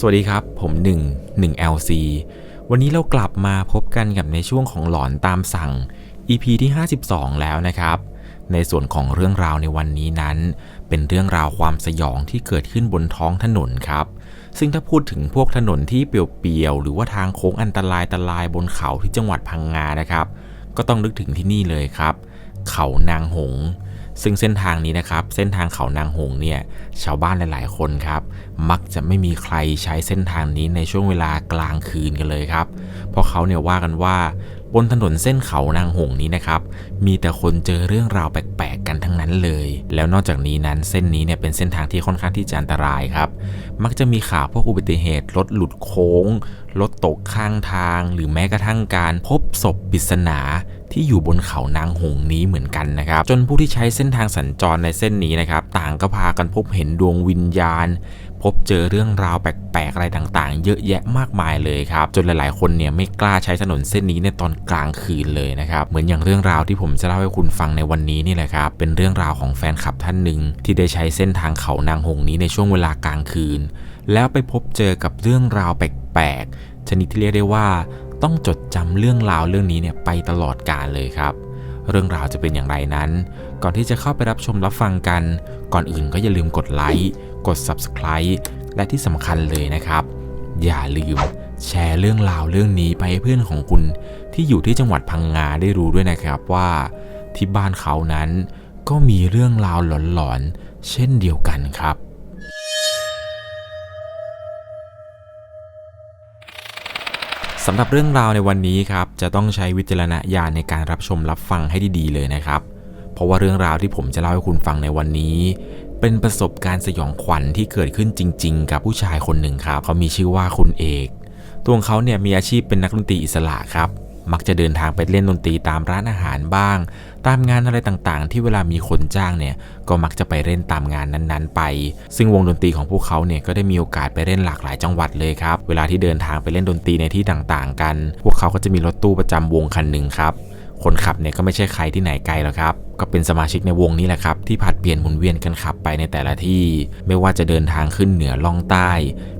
สวัสดีครับ ผม1 1 LC วันนี้เรากลับมาพบกันกับในช่วงของหลอนตามสั่ง EP ที่ 52 แล้วนะครับ ในส่วนของเรื่องราวในวันนี้นั้น เป็นเรื่องราวความสยองที่เกิดขึ้นบนท้องถนนครับ ซึ่งถ้าพูดถึงพวกถนนที่เปลี่ยวๆ หรือว่าทางโค้งอันตรายตรายบนเขาที่จังหวัดพังงานะครับ ก็ต้องนึกถึงที่นี่เลยครับ เขานางหง ซึ่งเส้นทางนี้นะครับ เส้นทางเขานางหงเนี่ย ชาวบ้านหลาย ๆ คนครับ มักจะไม่มีใครใช้เส้นทางนี้ในช่วงเวลากลางคืนกันเลยครับ เพราะเขาเนี่ยว่ากันว่าบนถนนเส้นเขานางหงนี้นะครับ มีแต่คนเจอเรื่องราวแปลกๆกันทั้งนั้นเลย แล้วนอกจากนี้นั้นเส้นนี้เนี่ยเป็นเส้นทางที่ค่อนข้างที่จะอันตรายครับ มักจะมีข่าวพวกอุบัติเหตุรถหลุดโค้ง รถตกข้างทาง หรือแม้กระทั่งการพบศพปริศนา ที่อยู่บนเขานางหงนี้เหมือนกันนะครับ จนผู้ที่ใช้เส้นทางสัญจรในเส้นนี้นะครับ ต่างก็พากันพบเห็นดวงวิญญาณ พบเจอเรื่องราวแปลกๆอะไรต่างๆ เยอะแยะมากมายเลยครับ จนหลายๆ คนเนี่ยไม่กล้าใช้ถนนเส้นนี้ในตอนกลางคืนเลยนะครับ เหมือนอย่างเรื่องราวที่ผมจะเล่าให้คุณฟังในวันนี้นี่แหละครับ เป็นเรื่องราวของแฟนคลับท่านหนึ่งที่ได้ใช้เส้นทางเขานางหงนี้ในช่วงเวลากลางคืน แล้วไปพบเจอกับเรื่องราวแปลกๆชนิดที่เรียกได้ว่า ต้องจดจำเรื่องราวเรื่องนี้เนี่ยไปตลอดกาลเลยครับ เรื่องราวจะเป็นอย่างไรนั้น ก่อนที่จะเข้าไปรับชมรับฟังกัน ก่อนอื่นก็อย่าลืมกดไลค์กด Subscribe และที่สำคัญเลยนะครับ อย่าลืมแชร์เรื่องราวเรื่องนี้ไปให้เพื่อนของคุณ ที่อยู่ที่จังหวัดพังงาได้รู้ด้วยนะครับว่าที่บ้านเขานั้นก็มีเรื่องราวหลอนๆ เช่นเดียวกันครับ สำหรับเรื่องราวในวันนี้ครับจะต้องใช้วิจารณญาณในการรับชมรับฟังให้ดีๆเลยนะครับ เพราะว่าเรื่องราวที่ผมจะเล่าให้คุณฟังในวันนี้ เป็นประสบการณ์สยองขวัญที่เกิดขึ้นจริง ๆ กับผู้ชายคนหนึ่งครับเขามีชื่อว่าคุณเอก ตัวของเขาเนี่ยมีอาชีพเป็นนักดนตรีอิสระครับ มักจะเดินทางไปเล่นดนตรีตามร้านอาหารบ้าง ตามงานอะไรต่างๆ ที่เวลามีคนจ้างเนี่ยก็มักจะไปเล่นตามงานนั้นๆ ไป ซึ่งวงดนตรีของพวกเขาเนี่ยก็ได้มีโอกาสไปเล่นหลากหลายจังหวัดเลยครับ เวลาที่เดินทางไปเล่นดนตรีในที่ต่างๆ กัน พวกเขาก็จะมีรถตู้ประจำวงคันหนึ่งครับคนขับเนี่ยก็ไม่ใช่ใครที่ไหนไกลหรอกครับ ก็เป็นสมาชิกในวงนี้แหละครับ ที่ผัดเปลี่ยนหมุนเวียนกันขับไปในแต่ละที่ ไม่ว่าจะเดินทางขึ้นเหนือล่องใต้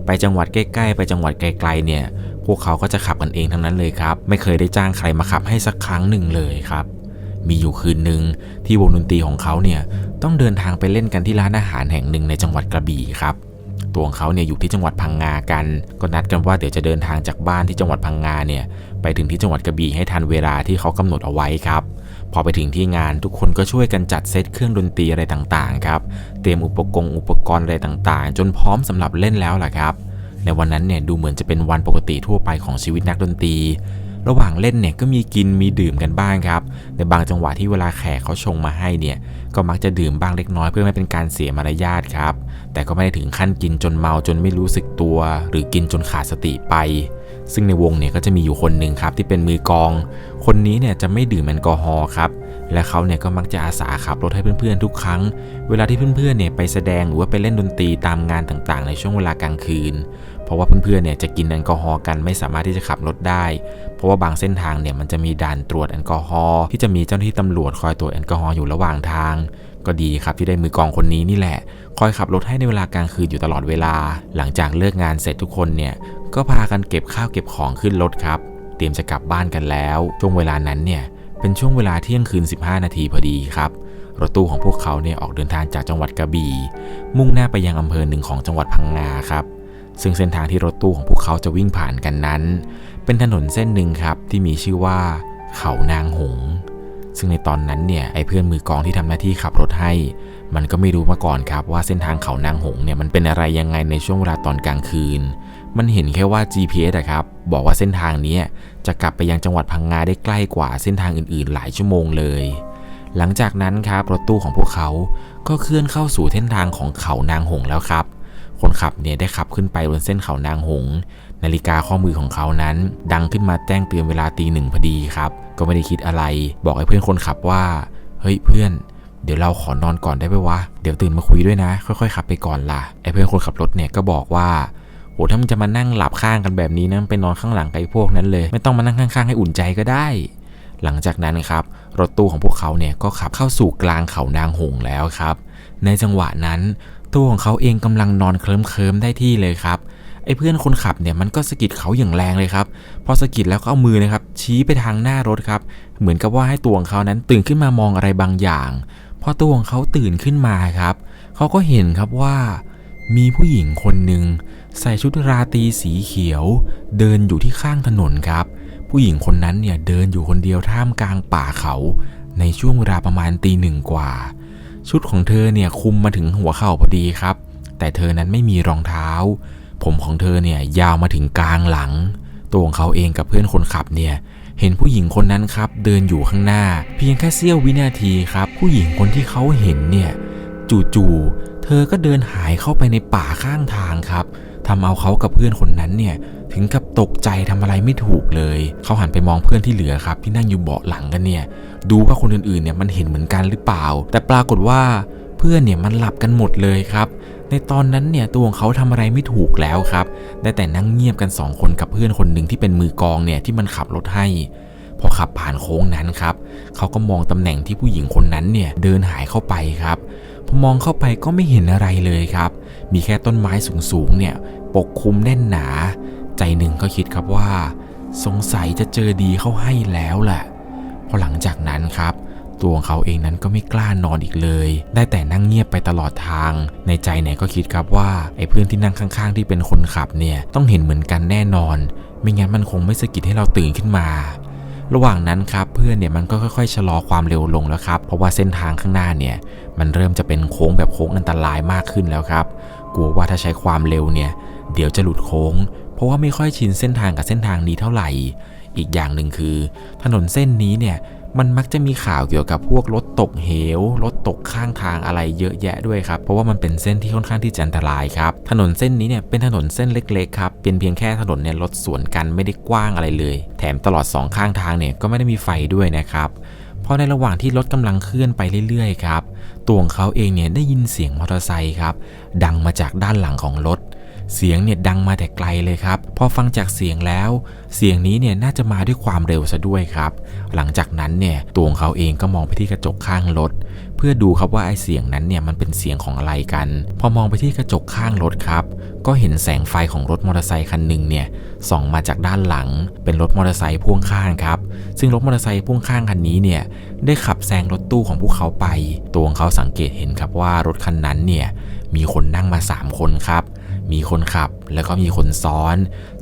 ไปจังหวัดใกล้ๆ ไปจังหวัดไกลๆเนี่ย พวกเขาก็จะขับกันเองทั้งนั้นเลยครับ ไม่เคยได้จ้างใครมาขับให้สักครั้งหนึ่งเลยครับ มีอยู่คืนหนึ่งที่วงดนตรีของเขาเนี่ยต้องเดินทางไปเล่นกันที่ร้านอาหารแห่งหนึ่งในจังหวัดกระบี่ครับ ตัวของเขาเนี่ยอยู่ที่จังหวัดพังงากัน ก็นัดกันว่าเดี๋ยวจะเดินทางจากบ้านที่จังหวัดพังงาเนี่ยไปถึงที่จังหวัดกระบี่ให้ทันเวลาที่เขากำหนดเอาไว้ครับ พอไปถึงที่งานทุกคนก็ช่วยกันจัดเซตเครื่องดนตรีอะไรต่างๆครับ เตรียมอุปกรณ์อุปกรณ์อะไรต่างๆ จนพร้อมสำหรับเล่นแล้วล่ะครับในวันนั้นเนี่ยดูเหมือนจะเป็นวันปกติทั่วไปของชีวิตนักดนตรี ระหว่างเล่นเนี่ยก็มีกินมีดื่มกันบ้างครับ ในบางจังหวะที่เวลาแขกเขาชงมาให้เนี่ย ก็มักจะดื่มบ้างเล็กน้อยเพื่อไม่เป็นการเสียมารยาทครับ แต่ก็ไม่ได้ถึงขั้นกินจนเมาจนไม่รู้สึกตัว หรือกินจนขาดสติไป ซึ่งในวงเนี่ยก็จะมีอยู่คนหนึ่งครับที่เป็นมือกอง คนนี้เนี่ยจะไม่ดื่มแอลกอฮอล์ครับ และเขาเนี่ยก็มักจะอาสาขับรถให้เพื่อนๆทุกครั้ง เวลาที่เพื่อนๆเนี่ยไปแสดงหรือว่าไปเล่นดนตรีตามงานต่างๆ ในช่วงเวลากลางคืน เพราะว่าเพื่อนๆเนี่ยจะกินแอลกอฮอล์กันไม่สามารถที่จะขับรถได้ เพราะว่าบางเส้นทางเนี่ยมันจะมีด่านตรวจแอลกอฮอล์ที่จะมีเจ้าหน้าที่ตำรวจคอยตรวจแอลกอฮอล์อยู่ระหว่างทาง ก็ดีครับที่ได้มือกองคนนี้นี่แหละ คอยขับรถให้ในเวลากลางคืนอยู่ตลอดเวลา หลังจากเลิกงานเสร็จทุกคนเนี่ยก็พากันเก็บข้าวเก็บของขึ้นรถครับ เตรียมจะกลับบ้านกันแล้ว ช่วงเวลานั้นเนี่ยเป็นช่วงเวลาเที่ยงคืน 15 นาทีพอดีครับรถตู้ของพวกเขาเนี่ยออกเดินทางจากจังหวัดกระบี่มุ่งหน้าไปยังอำเภอหนึ่งของจังหวัดพังงาครับ ซึ่งเส้นทางที่รถตู้ของพวกเขาจะวิ่งผ่านกันนั้น เป็นถนนเส้นหนึ่งครับที่มีชื่อว่า เขานางหง ซึ่งในตอนนั้นเนี่ยไอ้เพื่อนมือกองที่ทำหน้าที่ขับรถให้ มันก็ไม่รู้มาก่อนครับว่าเส้นทางเขานางหงเนี่ยมันเป็นอะไรยังไงในช่วงเวลาตอนกลางคืน มันเห็นแค่ว่า GPS อะครับบอกว่าเส้นทางนี้จะกลับไปยังจังหวัดพังงาได้ใกล้กว่าเส้นทางอื่นๆ หลายชั่วโมงเลยหลังจากนั้นครับรถตู้ของพวกเขา ก็เคลื่อนเข้าสู่เส้นทางของเขานางหงแล้วครับ คนขับเนี่ยได้ขับขึ้นไปบนเส้นเขานางหง นาฬิกาข้อมือของเขานั้น ดังขึ้นมาแจ้งเตือนเวลาตีหนึ่งพอดีครับ ก็ไม่ได้คิดอะไร บอกให้เพื่อนคนขับว่า เฮ้ยเพื่อนเดี๋ยวเราขอนอนก่อนได้ไหมวะ เดี๋ยวตื่นมาคุยด้วยนะ ค่อยๆขับไปก่อนล่ะ ไอ้เพื่อนคนขับรถเนี่ยก็บอกว่าโหถ้ามันจะมานั่งหลับข้างกันแบบนี้นะไปนอนข้างหลังไอ้พวกนั้นเลย ไม่ต้องมานั่งข้างๆให้อุ่นใจก็ได้ หลังจากนั้นครับ รถตู้ของพวกเขาเนี่ยก็ขับเข้าสู่กลางเขานางหงแล้วครับ ในจังหวะนั้น ตัวของเขาเองกำลังนอนเคลิ้มเคลิมๆได้ที่เลยครับไอ้เพื่อนคนขับเนี่ยมันก็สะกิดเขาอย่างแรงเลยครับ พอสะกิดแล้วก็เอามือนะครับ ชี้ไปทางหน้ารถครับ เหมือนกับว่าให้ตัวของเขานั้นตื่นขึ้นมามองอะไรบางอย่างพอตัวของเขาตื่นขึ้นมาครับ เขาก็เห็นครับว่า มีผู้หญิงคนหนึ่งใส่ชุดราตรีสีเขียว เดินอยู่ที่ข้างถนนครับ ผู้หญิงคนนั้นเนี่ยเดินอยู่คนเดียวท่ามกลางป่าเขา ในช่วงเวลาประมาณตีหนึ่งกว่า ชุดของเธอเนี่ยคุมมาถึงหัวเข่าพอดีครับ แต่เธอนั้นไม่มีรองเท้า ผมของเธอเนี่ยยาวมาถึงกลางหลัง ตัวของเขาเองกับเพื่อนคนขับเนี่ยเห็นผู้หญิงคนนั้นครับเดินอยู่ข้างหน้า เพียงแค่เสี้ยววินาทีครับ ผู้หญิงคนที่เขาเห็นเนี่ยจู่ๆเธอก็เดินหายเข้าไปในป่าข้างทางครับ ทำเอาเขากับเพื่อนคนนั้นเนี่ยถึงกับตกใจทำอะไรไม่ถูกเลย เขาหันไปมองเพื่อนที่เหลือครับ ที่นั่งอยู่เบาะหลังกันเนี่ย ดูว่าคนอื่นๆเนี่ยมันเห็นเหมือนกันหรือเปล่า แต่ปรากฏว่าเพื่อนเนี่ยมันหลับกันหมดเลยครับในตอนนั้นเนี่ยตัวของเขาทำอะไรไม่ถูกแล้วครับ ได้แต่นั่งเงียบกันสองคนกับเพื่อนคนหนึ่งที่เป็นมือกองเนี่ยที่มันขับรถให้ พอขับผ่านโค้งนั้นครับ เขาก็มองตำแหน่งที่ผู้หญิงคนนั้นเนี่ยเดินหายเข้าไปครับ พอมองเข้าไปก็ไม่เห็นอะไรเลยครับ มีแค่ต้นไม้สูงๆเนี่ย ปกคลุมแน่นหนา ใจหนึ่งก็คิดครับว่า สงสัยจะเจอดีเข้าให้แล้วแหละพอหลังจากนั้นครับ ตัวของเขาเองนั้นก็ไม่กล้านอนอีกเลย ได้แต่นั่งเงียบไปตลอดทาง ในใจเนี่ยก็คิดครับว่าไอ้เพื่อนที่นั่งข้างๆ ที่เป็นคนขับเนี่ยต้องเห็นเหมือนกันแน่นอน ไม่งั้นมันคงไม่สะกิดให้เราตื่นขึ้นมาระหว่างนั้นครับเพื่อนเนี่ยมันก็ค่อยๆชะลอความเร็วลงแล้วครับ เพราะว่าเส้นทางข้างหน้าเนี่ย มันเริ่มจะเป็นโค้งแบบโค้งอันตรายมากขึ้นแล้วครับ กลัวว่าถ้าใช้ความเร็วเนี่ย เดี๋ยวจะหลุดโค้ง เพราะว่าไม่ค่อยชินเส้นทางกับเส้นทางนี้เท่าไหร่ อีกอย่างหนึ่งคือ ถนนเส้นนี้เนี่ยมันมักจะมีข่าวเกี่ยวกับพวกรถตกเหว รถตกข้างทางอะไรเยอะแยะด้วยครับ เพราะว่ามันเป็นเส้นที่ค่อนข้างที่จะอันตรายครับ ถนนเส้นนี้เนี่ยเป็นถนนเส้นเล็กๆครับ เป็นเพียงแค่ถนนเนี่ยรถสวนกันไม่ได้กว้างอะไรเลย แถมตลอดสองข้างทางเนี่ยก็ไม่ได้มีไฟด้วยนะครับเพราะในระหว่างที่รถกำลังเคลื่อนไปเรื่อยๆครับ ตัวของเขาเองเนี่ยได้ยินเสียงมอเตอร์ไซค์ครับ ดังมาจากด้านหลังของรถ เสียงเนี่ยดังมาแต่ไกลเลยครับ พอฟังจากเสียงแล้ว เสียงนี้เนี่ยน่าจะมาด้วยความเร็วซะด้วยครับ หลังจากนั้นเนี่ยตัวของเขาเองก็มองไปที่กระจกข้างรถเพื่อดูครับว่าไอ้เสียงนั้นเนี่ยมันเป็นเสียงของอะไรกัน พอมองไปที่กระจกข้างรถครับ ก็เห็นแสงไฟของรถมอเตอร์ไซคันหนึ่งเนี่ยส่องมาจากด้านหลัง เป็นรถมอเตอร์ไซค์พ่วงข้างครับ ซึ่งรถมอเตอร์ไซค์พ่วงข้างคันนี้เนี่ยได้ขับแซงรถตู้ของพวกเขาไป ตัวของเขาสังเกตเห็นครับว่ารถคันนั้นเนี่ยมีคนนั่งมา 3 คนครับ มีคนขับแล้วก็มีคนซ้อน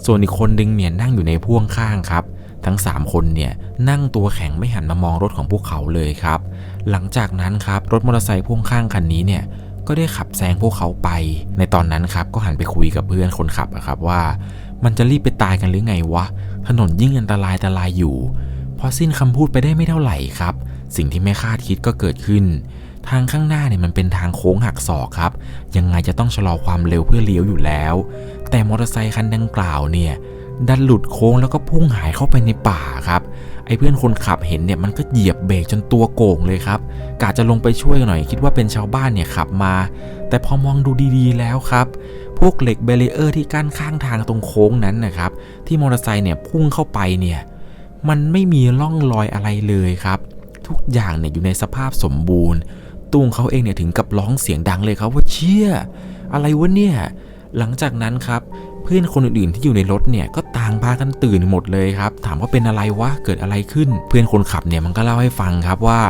ส่วนอีกคนนึงเนี่ยนั่งอยู่ในพ่วงข้างครับ ทั้ง 3 คนเนี่ยนั่งตัวแข็งไม่หันมามองรถของพวกเขาเลยครับ หลังจากนั้นครับรถมอเตอร์ไซค์พ่วงข้างคันนี้เนี่ยก็ได้ขับแซงพวกเขาไป ในตอนนั้นครับก็หันไปคุยกับเพื่อนคนขับอะครับว่า มันจะรีบไปตายกันหรือไงวะ ถนนยิ่งอันตรายอันตรายอยู่ พอสิ้นคำพูดไปได้ไม่เท่าไหร่ครับ สิ่งที่ไม่คาดคิดก็เกิดขึ้น ทางข้างหน้าเนี่ยมันเป็นทางโค้งหักศอกครับ ยังไงจะต้องชะลอความเร็วเพื่อเลี้ยวอยู่แล้ว แต่มอเตอร์ไซคันดังกล่าวเนี่ยดันหลุดโค้งแล้วก็พุ่งหายเข้าไปในป่าครับ ไอ้เพื่อนคนขับเห็นเนี่ยมันก็เหยียบเบรกจนตัวโก่งเลยครับกะจะลงไปช่วยหน่อยคิดว่าเป็นชาวบ้านเนี่ยขับมา แต่พอมองดูดีๆแล้วครับ พวกเหล็กเบรเออร์ที่กั้นข้างทางตรงโค้งนั้นนะครับ ที่มอเตอร์ไซค์เนี่ยพุ่งเข้าไปเนี่ยมันไม่มีร่องรอยอะไรเลยครับ ทุกอย่างเนี่ยอยู่ในสภาพสมบูรณ์ ตูงเขาเองเนี่ยถึงกับร้องเสียงดังเลยครับว่าเชี่ยอะไรวะเนี่ย หลังจากนั้นครับเพื่อนคนอื่นๆที่อยู่ในรถเนี่ยก็ต่างพากันตื่นหมดเลยครับ ถามว่าเป็นอะไรวะเกิดอะไรขึ้น เพื่อนคนขับเนี่ยมันก็เล่าให้ฟังครับว่า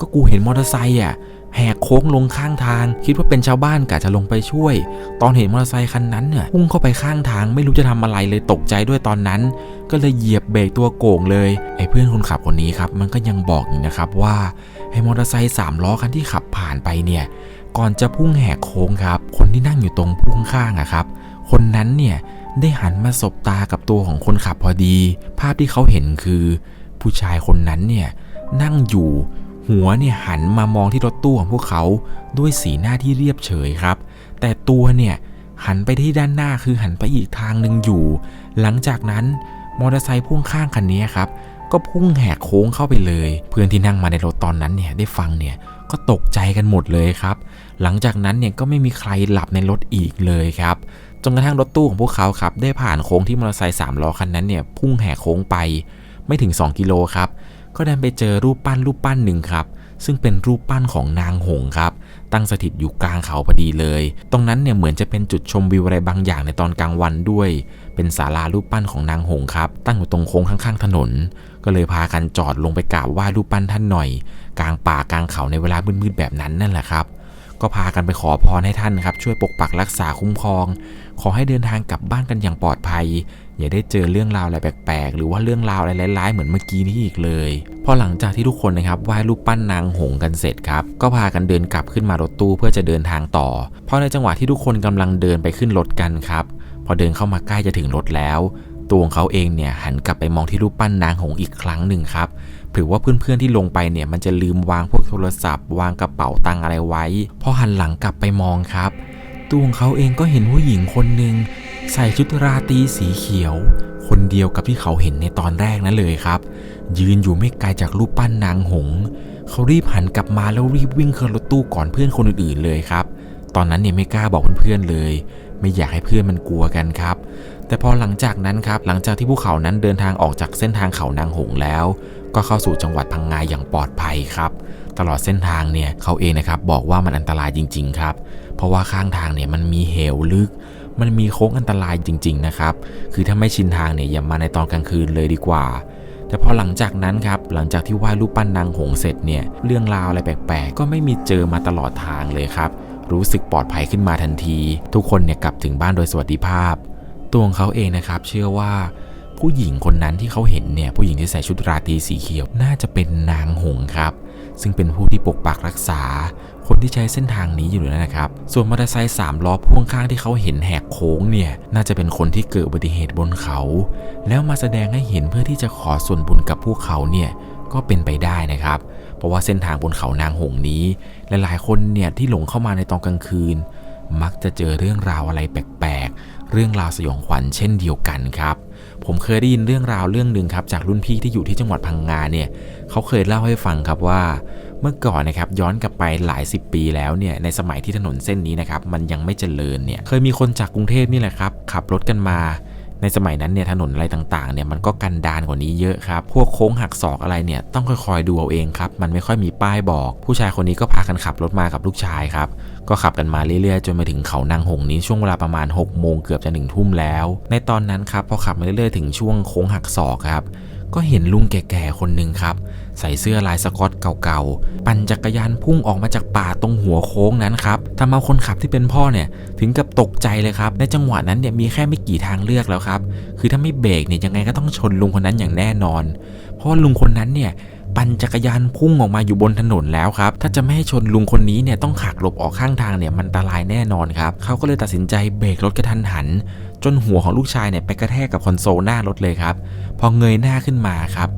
ก็กูเห็นมอเตอร์ไซค์อะแหกโค้งลงข้างทาง คิดว่าเป็นชาวบ้านกะจะลงไปช่วย ตอนเห็นมอเตอร์ไซค์คันนั้นเนี่ยพุ่งเข้าไปข้างทางไม่รู้จะทำอะไรเลยตกใจด้วยตอนนั้น ก็เลยเหยียบเบรกตัวโก่งเลยไอ้เพื่อนคนขับคนนี้ครับมันก็ยังบอกอีกนะครับว่า ไอ้มอเตอร์ไซค์สามล้อคันที่ขับผ่านไปเนี่ย ก่อนจะพุ่งแหกโค้งครับ คนที่นั่งอยู่ตรงพุ่งข้างอะครับ คนนั้นเนี่ยได้หันมาสบตากับตัวของคนขับพอดี ภาพที่เขาเห็นคือ ผู้ชายคนนั้นเนี่ยนั่งอยู่ หัวเนี่ยหันมามองที่รถตู้ของพวกเขาด้วยสีหน้าที่เรียบเฉยครับ แต่ตัวเนี่ยหันไปที่ด้านหน้าคือหันไปอีกทางหนึ่งอยู่ หลังจากนั้นมอเตอร์ไซค์พ่วงข้างคันนี้ครับ ก็พุ่งแหกโค้งเข้าไปเลย เพื่อนที่นั่งมาในรถตอนนั้นเนี่ยได้ฟังเนี่ยก็ตกใจกันหมดเลยครับ หลังจากนั้นเนี่ยก็ไม่มีใครหลับในรถอีกเลยครับจนกระทั่งรถตู้ของพวกเขาครับได้ผ่านโค้งที่มอเตอร์ไซค์สามล้อคันนั้นเนี่ยพุ่งแหกโค้งไปไม่ถึง 2 กิโลครับ ก็ดันไปเจอรูปปั้นรูปปั้นหนึ่งครับ ซึ่งเป็นรูปปั้นของนางหงครับ ตั้งสถิตอยู่กลางเขาพอดีเลย ตรงนั้นเนี่ยเหมือนจะเป็นจุดชมวิวอะไรบางอย่างในตอนกลางวันด้วย เป็นศาลารูปปั้นของนางหงครับ ตั้งอยู่ตรงโค้งข้างๆถนน ก็เลยพากันจอดลงไปกราบไหว้รูปปั้นท่านหน่อย กลางป่ากลางเขาในเวลามืดๆแบบนั้นนั่นแหละครับ ก็พากันไปขอพรให้ท่านครับ ช่วยปกปักรักษาคุ้มครอง ขอให้เดินทางกลับบ้านกันอย่างปลอดภัย อย่าได้เจอเรื่องราวอะไรแปลกๆ หรือว่าเรื่องราวอะไรร้ายๆเหมือนเมื่อกี้นี้อีกเลยพอหลังจากที่ทุกคนนะครับไหว้รูปปั้นนางหงกันเสร็จครับ ก็พากันเดินกลับขึ้นมารถตู้เพื่อจะเดินทางต่อ เพราะในจังหวะที่ทุกคนกำลังเดินไปขึ้นรถกันครับพอเดินเข้ามาใกล้จะถึงรถแล้ว ตัวของเขาเองเนี่ยหันกลับไปมองที่รูปปั้นนางหงอีกครั้งหนึ่งครับเผื่อว่าเพื่อนๆที่ลงไปเนี่ยมันจะลืมวางพวกโทรศัพท์ วางกระเป๋าตังอะไรไว้ พอหันหลังกลับไปมองครับ ตัวของเขาเองก็เห็นผู้หญิงคนหนึ่งใส่ชุดราตรีสีเขียว คนเดียวกับที่เขาเห็นในตอนแรกนั้นเลยครับ ยืนอยู่ไม่ไกลจากรูปปั้นนางหง เขารีบหันกลับมาแล้วรีบวิ่งขึ้นรถตู้ก่อนเพื่อนคนอื่นๆเลยครับ ตอนนั้นเนี่ยไม่กล้าบอกเพื่อนๆเลย ไม่อยากให้เพื่อนมันกลัวกันครับ แต่พอหลังจากนั้นครับ หลังจากที่พวกเขานั้นเดินทางออกจากเส้นทางเขานางหงส์แล้ว ก็เข้าสู่จังหวัดพังงายอย่างปลอดภัยครับ ตลอดเส้นทางเนี่ยเขาเองนะครับบอกว่ามันอันตรายจริง ๆ ครับ เพราะว่าข้างทางเนี่ยมันมีเหวลึก มันมีโค้งอันตรายจริง ๆ นะครับ คือถ้าไม่ชินทางเนี่ยอย่ามาในตอนกลางคืนเลยดีกว่าแต่พอหลังจากนั้นครับหลังจากที่ไหว้รูปปั้นนางหงส์เสร็จเนี่ยเรื่องราวอะไรแปลกๆ ก็ไม่มีเจอมาตลอดทางเลยครับ รู้สึกปลอดภัยขึ้นมาทันที ทุกคนเนี่ยกลับถึงบ้านโดยสวัสดิภาพ ตัวของเขาเองนะครับ เชื่อว่าผู้หญิงคนนั้นที่เขาเห็นเนี่ยผู้หญิงที่ใส่ชุดราตรีสีเขียวน่าจะเป็นนางหงครับ ซึ่งเป็นผู้ที่ปกปักรักษา คนที่ใช้เส้นทางนี้อยู่แล้วนะครับ ส่วนมอเตอร์ไซค์สามล้อพ่วงข้างที่เขาเห็นแหกโค้งเนี่ยน่าจะเป็นคนที่เกิดอุบัติเหตุบนเขา แล้วมาแสดงให้เห็นเพื่อที่จะขอส่วนบุญกับพวกเขาเนี่ยก็เป็นไปได้นะครับ เพราะว่าเส้นทางบนเขานางหงนี้ หลายๆ คนเนี่ยที่หลงเข้ามาในตอนกลางคืน มักจะเจอเรื่องราวอะไรแปลก เรื่องราวสยองขวัญเช่นเดียวกันครับ ผมเคยได้ยินเรื่องราวเรื่องหนึ่งครับจากรุ่นพี่ที่อยู่ที่จังหวัดพังงาเนี่ยเขาเคยเล่าให้ฟังครับว่า เมื่อก่อนนะครับย้อนกลับไปหลายสิบปีแล้วเนี่ยในสมัยที่ถนนเส้นนี้นะครับมันยังไม่เจริญเนี่ยเคยมีคนจากกรุงเทพนี่แหละครับขับรถกันมาในสมัยนั้นเนี่ยถนนอะไรต่างๆเนี่ยมันก็กันดานกว่านี้เยอะครับ พวกโค้งหักศอกอะไรเนี่ยต้องค่อยๆดูเอาเองครับ มันไม่ค่อยมีป้ายบอก ผู้ชายคนนี้ก็พากันขับรถมากับลูกชายครับก็ขับกันมาเรื่อยๆ จนมาถึงเขานางหงนี้ช่วงเวลาประมาณ6โมงเกือบจะหนึ่งทุ่มแล้ว ในตอนนั้นครับพอขับมาเรื่อยๆถึงช่วงโค้งหักศอกครับก็เห็นลุงแก่ๆคนหนึ่งครับ ใส่เสื้อลายสกอตเก่าๆ ปั่นจักรยานพุ่งออกมาจากป่าตรงหัวโค้งนั้นครับทำเอาคนขับที่เป็นพ่อเนี่ยถึงกับตกใจเลยครับ ในจังหวะนั้นเนี่ยมีแค่ไม่กี่ทางเลือกแล้วครับ คือถ้าไม่เบรกเนี่ยยังไงก็ต้องชนลุงคนนั้นอย่างแน่นอน เพราะว่าลุงคนนั้นเนี่ย ปั่นจักรยานพุ่งออกมาอยู่บนถนนแล้วครับ ถ้าจะไม่ให้ชนลุงคนนี้เนี่ยต้องหักหลบออกข้างทางเนี่ยมันอันตรายแน่นอนครับ เขาก็เลยตัดสินใจเบรกรถกระทันหัน จนหัวของลูกชายเนี่ยไปกระแทกกับคอนโซลหน้ารถเลยครับ พอเงยหน้าขึ้นมาครับ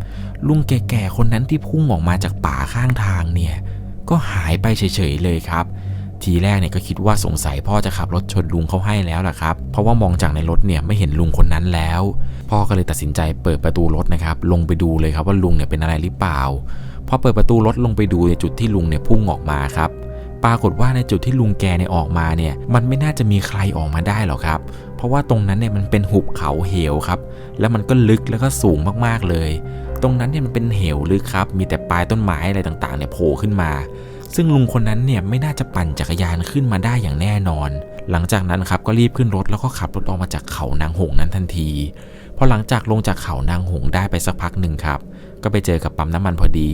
ลุงแก่ๆคนนั้นที่พุ่งออกมาจากป่าข้างทางเนี่ยก็หายไปเฉยๆเลยครับ ทีแรกเนี่ยก็คิดว่าสงสัยพ่อจะขับรถชนลุงเขาให้แล้วล่ะครับ เพราะว่ามองจากในรถเนี่ยไม่เห็นลุงคนนั้นแล้ว พ่อก็เลยตัดสินใจเปิดประตูรถนะครับ ลงไปดูเลยครับว่าลุงเนี่ยเป็นอะไรหรือเปล่า พอเปิดประตูรถลงไปดูในจุดที่ลุงเนี่ยพุ่งออกมาครับปรากฏว่าในจุดที่ลุงแกเนี่ยออกมาเนี่ยมันไม่น่าจะมีใครออกมาได้หรอกครับ เพราะว่าตรงนั้นเนี่ยมันเป็นหุบเขาเหวครับ แล้วมันก็ลึกแล้วก็สูงมากๆเลย ตรงนั้นเนี่ยมันเป็นเหวลึกครับ มีแต่ปลายต้นไม้อะไรต่างๆเนี่ยโผล่ขึ้นมา ซึ่งลุงคนนั้นเนี่ยไม่น่าจะปั่นจักรยานขึ้นมาได้อย่างแน่นอน หลังจากนั้นครับก็รีบขึ้นรถแล้วก็ขับรถออกมาจากเขานางหงนั้นทันทีพอหลังจากลงจากเขานางหงได้ไปสักพักหนึ่งครับ ก็ไปเจอกับปั๊มน้ำมันพอดี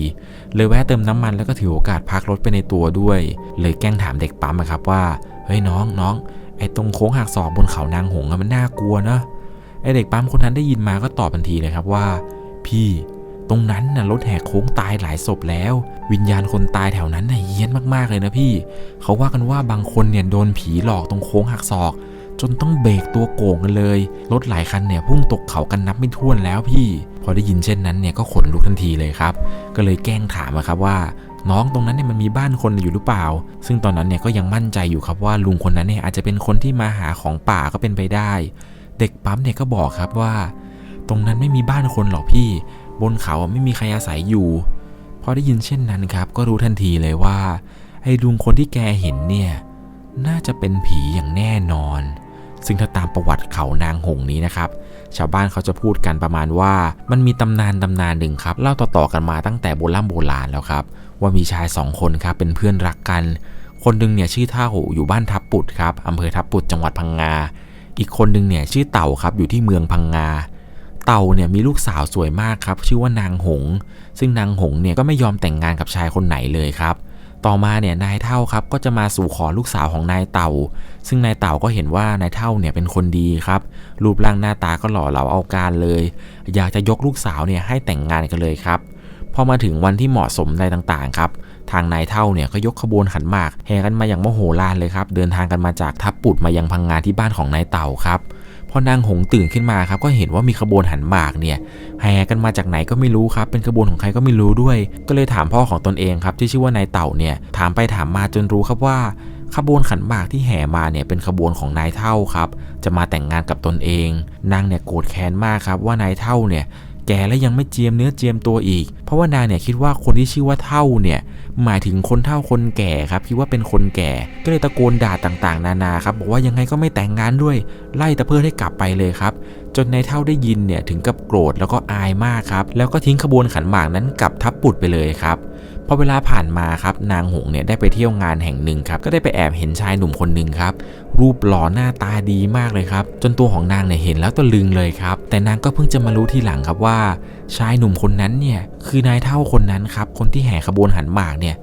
เลยแวะเติมน้ำมันแล้วก็ถือโอกาสพักรถไปในตัวด้วย เลยแกล้งถามเด็กปั๊มอะครับว่าเฮ้ยน้องน้องไอ้ตรงโค้งหักศอกบนเขานางหงมันน่ากลัวเนอะไอ้เด็กปั๊มคนนั้นได้ยินมาก็ตอบทันทีเลยครับว่า พี่ ตรงนั้นน่ะรถแหกโค้งตายหลายศพแล้ว วิญญาณคนตายแถวนั้นน่ะเฮี้ยนมากๆเลยนะพี่ เขาว่ากันว่าบางคนเนี่ยโดนผีหลอกตรงโค้งหักศอก จนต้องเบรกตัวโก่งกันเลยรถหลายคันเนี่ยพุ่งตกเขากันนับไม่ถ้วนแล้วพี่ พอได้ยินเช่นนั้นเนี่ยก็ขนลุกทันทีเลยครับ ก็เลยแกล้งถามครับว่าน้องตรงนั้นเนี่ยมันมีบ้านคนอยู่หรือเปล่า ซึ่งตอนนั้นเนี่ยก็ยังมั่นใจอยู่ครับว่าลุงคนนั้นเนี่ยอาจจะเป็นคนที่มาหาของป่าก็เป็นไปได้ เด็กปั๊มเนี่ยก็บอกครับว่า ตรงนั้นไม่มีบ้านคนหรอกพี่ บนเขาไม่มีใครอาศัยอยู่พอได้ยินเช่นนั้นครับ ก็รู้ทันทีเลยว่า ไอ้ลุงคนที่แกเห็นเนี่ยน่าจะเป็นผีอย่างแน่นอน ซึ่งถ้าตามประวัติเขานางหงนี้นะครับ ชาวบ้านเขาจะพูดกันประมาณว่า มันมีตำนานตำนานหนึ่งครับ เล่าต่อๆกันมาตั้งแต่โบราณโบราณแล้วครับ ว่ามีชายสองคนครับเป็นเพื่อนรักกัน คนหนึ่งเนี่ยชื่อท่าโหอยู่บ้านทับปุดครับอำเภอทับปุดจังหวัดพังงา อีกคนหนึ่งเนี่ยชื่อเต่าครับอยู่ที่เมืองพังงา เต่าเนี่ยมีลูกสาวสวยมากครับ ชื่อว่านางหง ซึ่งนางหงเนี่ยก็ไม่ยอมแต่งงานกับชายคนไหนเลยครับ ต่อมาเนี่ยนายเท่าครับก็จะมาสู่ขอลูกสาวของนายเต่า ซึ่งนายเต่าก็เห็นว่านายเท่าเนี่ยเป็นคนดีครับ รูปร่างหน้าตาก็หล่อเหลาเอาการเลย อยากจะยกลูกสาวเนี่ยให้แต่งงานกันเลยครับ พอมาถึงวันที่เหมาะสมในต่างๆครับทางนายเท่าเนี่ยก็ยกขบวนขันหมากแห่กันมาอย่างโมโหลานเลยครับ เดินทางกันมาจากทับปุดมายังพังงานที่บ้านของนายเต่าครับ พอนางหงตื่นขึ้นมาครับก็เห็นว่ามีขบวนหันหมากเนี่ยแห่กันมาจากไหนก็ไม่รู้ครับ เป็นขบวนของใครก็ไม่รู้ด้วย ก็เลยถามพ่อของตนเองครับ ที่ชื่อว่านายเต่าเนี่ยถามไปถามมาจนรู้ครับว่าขบวนขันหมากที่แห่มาเนี่ยเป็นขบวนของนายเท่าครับ จะมาแต่งงานกับตนเองนางเนี่ยโกรธแค้นมากครับว่านายเท่าเนี่ย แก่และยังไม่เจียมเนื้อเจียมตัวอีก เพราะว่านางเนี่ยคิดว่าคนที่ชื่อว่าเท่าเนี่ยหมายถึงคนเท่าคนแก่ครับคิดว่าเป็นคนแก่ ก็เลยตะโกนด่าต่างๆ นานาครับบอกว่ายังไงก็ไม่แต่งงานด้วย ไล่ตะเพื่อให้กลับไปเลยครับ จนนายเท่าได้ยินเนี่ยถึงกับโกรธแล้วก็อายมากครับแล้วก็ทิ้งขบวนขันหมากนั้นกลับทับปุดไปเลยครับ พอเวลาผ่านมาครับนางหงเนี่ยได้ไปเที่ยวงานแห่งหนึ่งครับก็ได้ไปแอบเห็นชายหนุ่มคนหนึ่งครับรูปหล่อหน้าตาดีมากเลยครับ จนตัวของนางเนี่ยเห็นแล้วตะลึงเลยครับ แต่นางก็เพิ่งจะมารู้ทีหลังครับว่า ชายหนุ่มคนนั้นเนี่ยคือนายเท่าคนนั้นครับคนที่แห่ขบวนหันหมากเนี่ย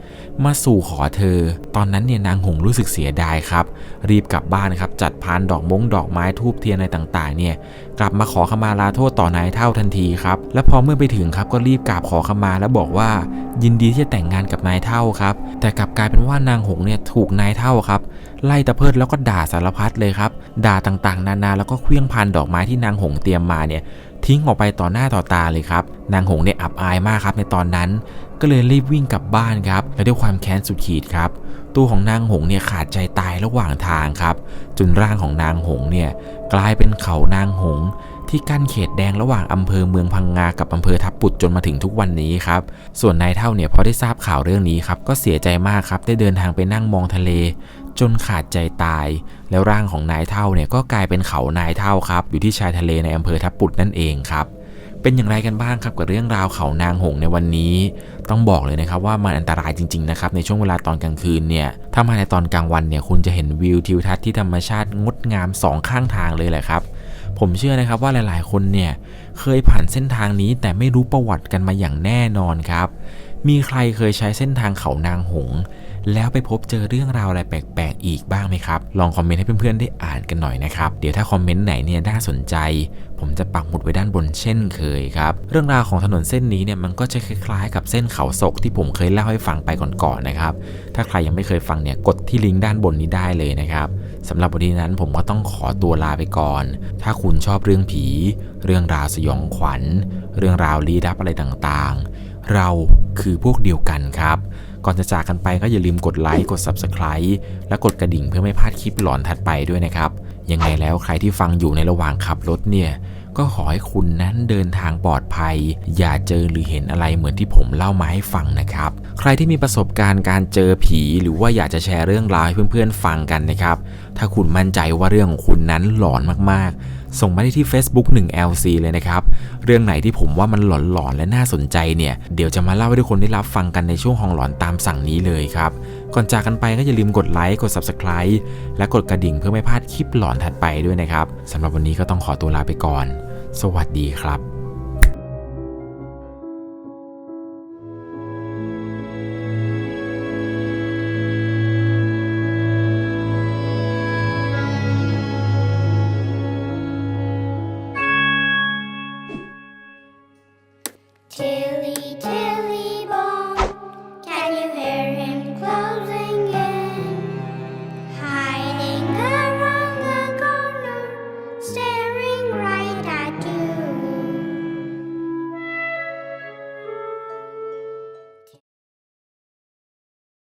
มาสู่ขอเธอ ตอนนั้นเนี่ยนางหงรู้สึกเสียดายครับ รีบกลับบ้านครับจัดพานดอกมงดอกไม้ทูบเทียนอะไรต่างๆเนี่ย กลับมาขอขมาลาโทษต่อนายเท่าทันทีครับ และพอเมื่อไปถึงครับก็รีบกราบขอขมาแล้วบอกว่า ยินดีที่จะแต่งงานกับนายเท่าครับ แต่กลับกลายเป็นว่านางหงเนี่ยถูกนายเท่าครับไล่ตะเพิดแล้วก็ด่าสารพัดเลยครับ ด่าต่างๆ นานาแล้วก็เคลี้ยงพันดอกไม้ที่นางหงเตรียมมาเนี่ยทิ้งออกไปต่อหน้าต่อตาเลยครับ นางหงเนี่ยอับอายมากครับในตอนนั้น ก็เลยรีบวิ่งกลับบ้านครับและด้วยความแค้นสุดขีดครับ ตัวของนางหงเนี่ยขาดใจตายระหว่างทางครับ จนร่างของนางหงเนี่ยกลายเป็นเขานางหง ที่กั้นเขตแดงระหว่างอำเภอเมืองพังงากับอำเภอทับปุดจนมาถึงทุกวันนี้ครับ ส่วนนายเท่าเนี่ยพอได้ทราบข่าวเรื่องนี้ครับก็เสียใจมากครับได้เดินทางไปนั่งมองทะเล จนขาดใจตาย แล้วร่างของนายเท่าเนี่ยก็กลายเป็นเขานายเท่าครับ อยู่ที่ชายทะเลในอำเภอทับปุดนั่นเองครับ เป็นอย่างไรกันบ้างครับกับเรื่องราวเขานางหงในวันนี้ ต้องบอกเลยนะครับว่ามันอันตรายจริงๆนะครับในช่วงเวลาตอนกลางคืนเนี่ยถ้ามาในตอนกลางวันเนี่ยคุณจะเห็นวิวทิวทัศน์ที่ธรรมชาติงดงามสองข้างทางเลยแหละครับผมเชื่อนะครับว่าหลายๆ คนเนี่ยเคยผ่านเส้นทางนี้แต่ไม่รู้ประวัติกันมาอย่างแน่นอนครับ มีใครเคยใช้เส้นทางเขานางหง แล้วไปพบเจอเรื่องราวอะไรแปลกๆอีกบ้างไหมครับ ลองคอมเมนต์ให้เพื่อนๆได้อ่านกันหน่อยนะครับ เดี๋ยวถ้าคอมเมนต์ไหนเนี่ยน่าสนใจ ผมจะปักหมุดไว้ด้านบนเช่นเคยครับ เรื่องราวของถนนเส้นนี้เนี่ยมันก็จะคล้ายๆ กับเส้นเขาศกที่ผมเคยเล่าให้ฟังไปก่อนๆนะครับ ถ้าใครยังไม่เคยฟังเนี่ยกดที่ลิงก์ด้านบนนี้ได้เลยนะครับสำหรับวันนี้นั้นผมก็ต้องขอตัวลาไปก่อน ถ้าคุณชอบเรื่องผี เรื่องราวสยองขวัญ เรื่องราวลี้ลับอะไรต่างๆ เราคือพวกเดียวกันครับ ก่อนจะจากกันไปก็อย่าลืมกดไลค์กด Subscribe และกดกระดิ่งเพื่อไม่พลาดคลิปหลอนถัดไปด้วยนะครับ ยังไงแล้วใครที่ฟังอยู่ในระหว่างขับรถเนี่ยก็ขอให้คุณนั้นเดินทางปลอดภัย อย่าเจอหรือเห็นอะไรเหมือนที่ผมเล่ามาให้ฟังนะครับ ใครที่มีประสบการณ์การเจอผี หรือว่าอยากจะแชร์เรื่องราวให้เพื่อนๆฟังกันนะครับ ถ้าคุณมั่นใจว่าเรื่องของคุณนั้นหลอนมากๆ ส่งมาได้ที่ Facebook 1LC เลยนะครับ เรื่องไหนที่ผมว่ามันหลอนๆและน่าสนใจเนี่ย เดี๋ยวจะมาเล่าให้ทุกคนได้รับฟังกันในช่วงห้องหลอนตามสั่งนี้เลยครับ ก่อนจากกันไปก็อย่าลืมกดไลค์ กด Subscribe และกดกระดิ่งเพื่อไม่พลาดคลิปหลอนถัดไปด้วยนะครับสำหรับวันนี้ก็ต้องขอตัวลาไปก่อน สวัสดีครับ